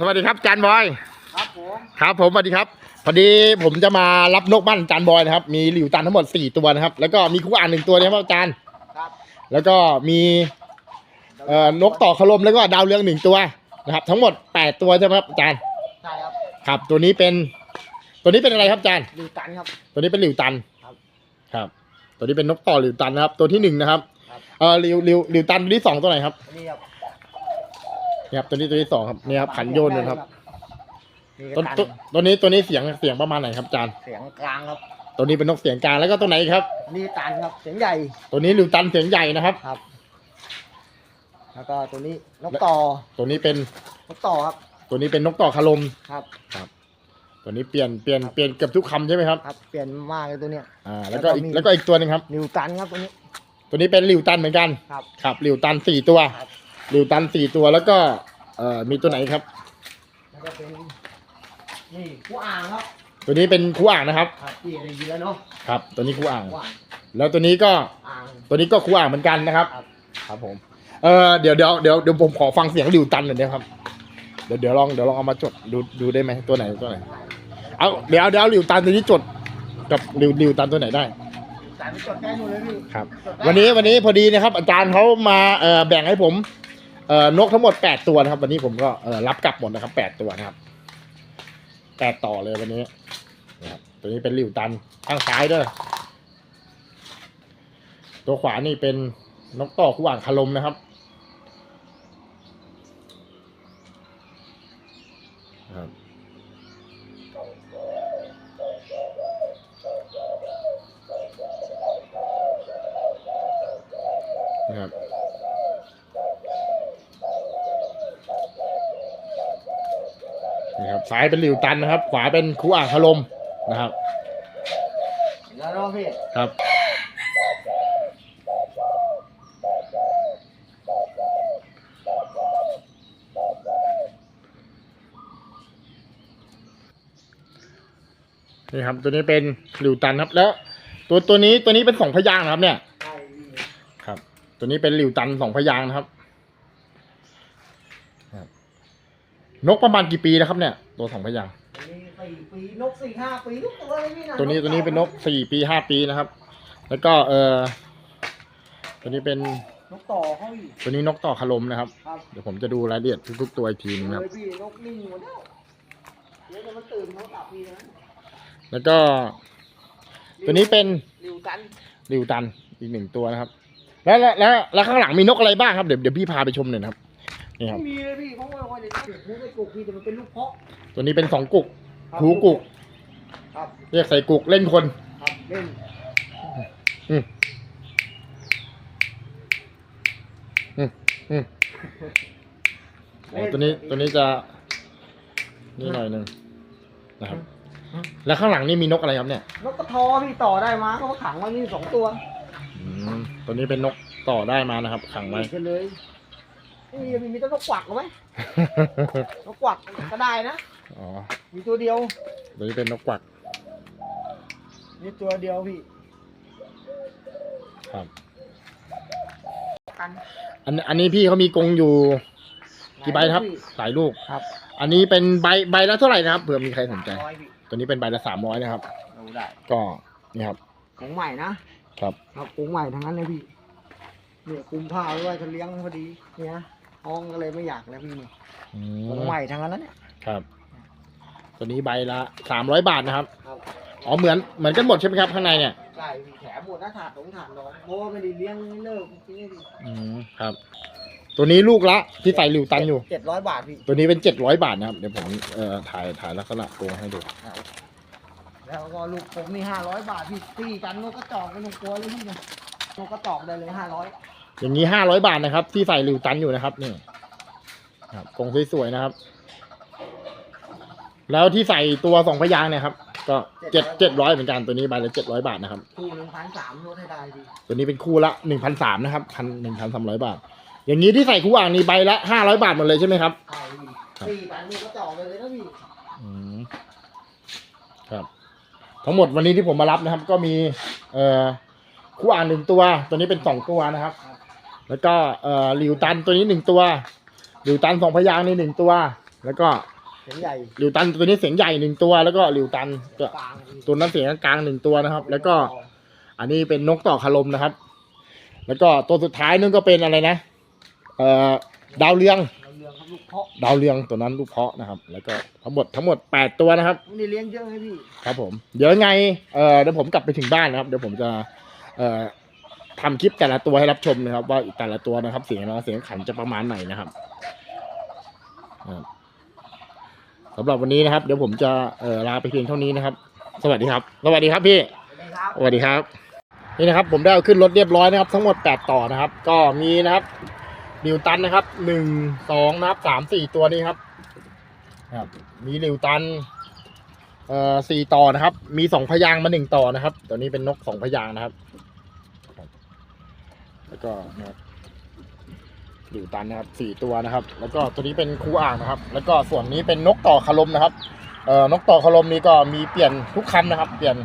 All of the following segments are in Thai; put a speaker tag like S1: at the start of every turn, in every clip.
S1: สวัสดีครับจานบอย
S2: ครับผม
S1: ครับผมสวัสดีครับพอดีผมจะมารับนกบ้านจานบอยนะครับ มีหลิวตันทั้งหมดสี่ตัวนะครับ แล้วก็มีคู่อ่านหนึ่งตัวนะครับอาจารย์
S2: ครับ
S1: แล้วก็มีเอ่อนกต่อขลมแล้วก็ดาวเรืองหนึ่งตัวนะครับ ทั้งหมดแปดตัวใช่ไหมครับอาจารย์
S2: ใช่ครับ
S1: ครับ ตัวนี้เป็น ตัวนี้เป็นอะไรครับอาจารย์
S2: ดูตันครับ
S1: ตัวนี้เป็นหลิวตัน
S2: ครับ
S1: ครับ ตัวนี้เป็นนกต่อหลิวตันนะครับ ตัวที่หนึ่งนะครับ
S2: ครับ
S1: เออหลิวหลิวหลิวตันตัวที่สองตัวไหนครับ
S2: นี่ครับ
S1: นี่ครับตัวนี้ตัวที่สองครับนี่ครับขันโยนนะครับ
S2: นี่
S1: ตัว
S2: ก็
S1: ตัวตัวนี้ตัวนี้เสียงเสียงประมาณไหนครับอาจารย์
S2: เสียงกลางครับ
S1: ตัวนี้เป็นนกเสียงกลางแล้วก็ตัวไหนครับ
S2: นี่ตันครับเสียงใหญ่
S1: ตัวนี้หลิวตันเสียงใหญ่นะครับ
S2: ครับ แล้วก็ตัวนี้นกต่อ
S1: ตัวนี้เป็น
S2: นกต่อครับ
S1: ตัวนี้เป็นนกต่อคารม
S2: ครับ
S1: ตัวนี้เปลี่ยนเปลี่ยนเปลี่ยนเกือบทุกคำใช่ไหมครับ
S2: ครับเปลี่ยนมากเลยตัวเนี้ย
S1: อ่าแล้วก็อีก
S2: แล้วก็มี
S1: แล้วก็อีกตัวหนึงครับ
S2: นิวตันครับตัวนี้
S1: ตัวนี้เป็นหลิวตันเหมือนกัน
S2: ครับ
S1: ครับหลิวตันสี่ตัว
S2: ครับ
S1: ห ลิวตันสี่ตัวแล้วก็เอ่อมีตัวไหนครับ
S2: แล้วก็เป็นนี่ผู้อ่างครับ
S1: ตัวนี้เป็นคู่อ่างนะครับ
S2: ครับพี่ได้ยินแล้วเนาะ
S1: ครับ ตัวนี้คู่อ่าง
S2: ผู้อ่าง
S1: แล้วตัวนี้ก็
S2: อ่าง
S1: ตัวนี้ก็คู่อ่างเหมือนกันนะครับ
S2: ครับ
S1: ครับผม เออเดี๋ยวเดี๋ยวเดี๋ยวเดี๋ยวผมขอฟังเสียงหลิวตันหน่อยนะครับ เดี๋ยวเดี๋ยวลองเดี๋ยวลองเอามาจดดูดูได้ไหมตัวไหนตัวไหน เอาเดี๋ยวเดี๋ยวหลิวตันตัวนี้จดกับหลิวหลิวตันตัวไหนได้
S2: ตันจดได้หมดเลยพี่
S1: ครับ
S2: จดได้
S1: วันนี้วันนี้พอดีนะครับ อาจารย์เขามาเอ่อแบ่งให้ผม เอ่อนกทั้งหมดแปดตัวนะครับ วันนี้ผมก็เอ่อรับกลับหมดนะครับแปดตัวนะครับแปดต่อเลยวันนี้นะครับตัวนี้เป็นหลิวตันข้างซ้ายด้วยตัวขวานี่เป็นนกต่อคู่อ่างคารมนะครับครับ นี่ครับซ้ายเป็นหลิวตันนะครับ ขวาเป็นคู่อ่างคารมนะครับ
S2: เห็นแล้วเนาะพี่
S1: ครับนี่ครับตัวนี้เป็นหลิวตันครับแล้ว ตัวตัวนี้ตัวนี้เป็นสองพยางค์นะครับเนี่ย
S2: ใช่พี่
S1: ครับ ตัวนี้เป็นหลิวตันสองพยางค์นะครับครับ นกประมาณกี่ปีนะครับเนี่ย ตัวสองพยางค์
S2: ตัวนี้สี่ปีนกสี่ห้าปีทุกตัวเลยพี่นะ
S1: ตัวนี้ตัวนี้เป็นนกสี่ปีห้าปีนะครับ แล้วก็เออตัวนี้เป็น
S2: นกต่อเขาอีก
S1: ตัวนี้นกต่อคารมนะครับ
S2: ครับ
S1: เดี๋ยวผมจะดูรายละเอียดทุกๆตัวอีกทีนึงนะครับ
S2: เลยพี่นกนิ่งหมดแล้วเดี๋ยวจะมันตื่นเขากลับพี่นะ
S1: แล้วก็ตัวนี้เป็น
S2: ริวตัน
S1: ริวตันอีกหนึ่งตัวนะครับ แล้วแล้วแล้วแล้วข้างหลังมีนกอะไรบ้างครับเดี๋ยวเดี๋ยวพี่พาไปชมหน่อยนะครับ นี่ครับ
S2: ไม่มีเลยพี่เพราะว่าวันนี้เด็กมุกไอ้กุกพี่แต่มันเป็นลูกเพาะ
S1: ตัวนี้เป็นสองกุก
S2: ครับ
S1: หูกุก
S2: ครับ
S1: เรียกใส่กุกเล่นคน
S2: ครับเล่น
S1: อืมอืมอ๋อตัวนี้ตัวนี้จะนี่หน่อยหนึ่งนะครับ แล้วข้างหลังนี่มีนกอะไรครับเนี่ย
S2: นกกระทอพี่ต่อได้มาเขาก็ขังไว้นี่สองตัว
S1: อืมตัวนี้เป็นนกต่อได้มานะครับ ขังไว้
S2: กันเลยไม่มีมีมีแต่นกกวักเอาไหมนกกวักก็ได้นะ
S1: อ๋อ
S2: มีตัวเดียว
S1: ตัวนี้เป็นนกกวัก
S2: มีตัวเดียวพี่
S1: ครับ
S2: กัน
S1: อันอันนี้พี่เขามีกรงอยู่ กี่ใบครับ
S2: พี่
S1: หลายลูก
S2: ครับ
S1: อันนี้เป็นใบใบละเท่าไหร่นะครับเผื่อมีใครสนใจ
S2: ร้อยพี่
S1: ตัวนี้เป็นใบละสามร้อยนะครับ
S2: ดูได้
S1: ก็นี่ครับ
S2: ของใหม่นะครับครับของใหม่ทั้งนั้นเลยพี่เนี่ยคุมผ้าไว้ด้วยเขาเลี้ยงพอดีเนี่ย ห้องก็เลยไม่อยากแล้วพี่นี่
S1: อื
S2: ของ
S1: ม
S2: ใหม่ทั้งนั้นนะเนี่ย
S1: ครับ ตัวนี้ใบละสามร้อยบาทนะครับ
S2: ครับ
S1: อ๋อเหมือนเหมือนกันหมดใช่ไหมครับข้างในเนี่ย
S2: ใช่พี่แถมหมดนะถาดของถาดน้องเพราะว่าไม่ได้เลี้ยงไม่เลิกจริงๆดิ
S1: อืมครับ ตัวนี้ลูกละที่ใส่หลิวตันอยู่
S2: เจ็ดร้อยบาทพี่
S1: ตัวนี้เป็นเจ็ดร้อยบาทนะครับ เดี๋ยวผมเอ่อถ่ายถ่ายลักษณะตัวให้ดู
S2: แล้วก็ลูกผมนี่ห้าร้อยบาทพี่ตีกันนกกระจอกไม่ต้องกลัวเลยพี่นะนกกระจอกได้เลยห้าร้อย
S1: อย่างนี้ห้าร้อยบาทนะครับ ที่ใส่หลิวตันอยู่นะครับนี่ครับกรงสวยๆนะครับ แล้วที่ใส่ตัวสองพยางค์เนี่ยครับ ก็เจ็ดเจ็ดร้อยเหมือนกันตัวนี้ใบละเจ็ดร้อยบาทนะครับ
S2: คู่หนึ่งพันสามลดให้ได้พี่
S1: ตัวนี้เป็นคู่ละหนึ่งพันสามนะครับพันหนึ่งพันสามร้อยบาท อย่างนี้ที่ใส่คู่อ่างนี่ใบละห้าร้อยบาทหมดเลยใช่ไหมครับ
S2: ใช่พี่ตีกันนกกระจอกได้เลยนะพี่
S1: อืมครับ ทั้งหมดวันนี้ที่ผมมารับนะครับ ก็มี เอ่อคู่อ่างหนึ่งตัว ตัวนี้เป็นสองตัวนะครับ แล้วก็เอ่อหลิวตันตัวนี้หนึ่งตัว หลิวตันสองพยางค์นี่หนึ่งตัว แล้วก็
S2: เสียงใหญ่
S1: หลิวตันตัวนี้เสียงใหญ่หนึ่งตัว แล้วก็หลิวตันก็
S2: กลางอีก
S1: ตัวนั้นเสียงกลางหนึ่งตัวนะครับ แล้วก็ อันนี้เป็นนกต่อคารมนะครับ แล้วก็ตัวสุดท้ายนึงก็เป็นอะไรนะ เอ่อดาวเรือง
S2: เราเรืองครับลูกเพาะ
S1: ดาวเรืองตัวนั้นลูกเพาะนะครับ แล้วก็ทั้งหมดทั้งหมดแปดตัวนะครับ
S2: ไม่ได้เลี้ยงเยอะให้พี่
S1: ครับผม เดี๋ยวยังไง เอ่อเดี๋ยวผมกลับไปถึงบ้านนะครับ เดี๋ยวผมจะ เอ่อ ทำคลิปแต่ละตัวให้รับชมนะครับ ว่าแต่ละตัวนะครับ เสียงร้องเสียงขันจะประมาณไหนนะครับครับสำหรับวันนี้นะครับ เดี๋ยวผมจะเอ่อลาไปเพียงเท่านี้นะครับ สวัสดีครับ สวัสดีครับพี่
S2: ครับ
S1: สวัสดีครับ นี่นะครับ ผมได้เอาขึ้นรถเรียบร้อยนะครับ ทั้งหมดแปดต่อนะครับ ก็มีนะครับนิวตันนะครับหนึ่งสองนะครับสามสี่ตัวนี้ครับครับ มีนิวตันเอ่อสี่ต่อนะครับ มีสองพยางค์มาหนึ่งต่อนะครับ ตัวนี้เป็นนกสองพยางค์นะครับครับ แล้วก็นะครับนิวตันนะครับสี่ตัวนะครับ แล้วก็ตัวนี้เป็นคูอ่างนะครับ แล้วก็ส่วนนี้เป็นนกต่อคารมนะครับเอ่อนกต่อคารมนี้ก็มีเปลี่ยนทุกคำนะครับ เปลี่ยน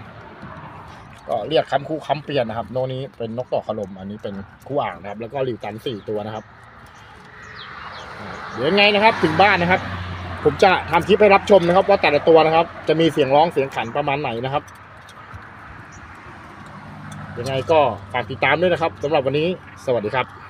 S1: ก็เรียกคำคู่คำเปลี่ยนนะครับ โนนี้เป็นนกต่อคารมอันนี้เป็นคูอ่างนะครับ แล้วก็หลิวตันสี่ตัวนะครับเดี๋ยวยังไงนะครับถึงบ้านนะครับ ผมจะทำคลิปให้รับชมนะครับ ว่าแต่ละตัวนะครับ จะมีเสียงร้องเสียงขันประมาณไหนนะครับ ยังไงก็ฝากติดตามด้วยนะครับสำหรับวันนี้สวัสดีครับ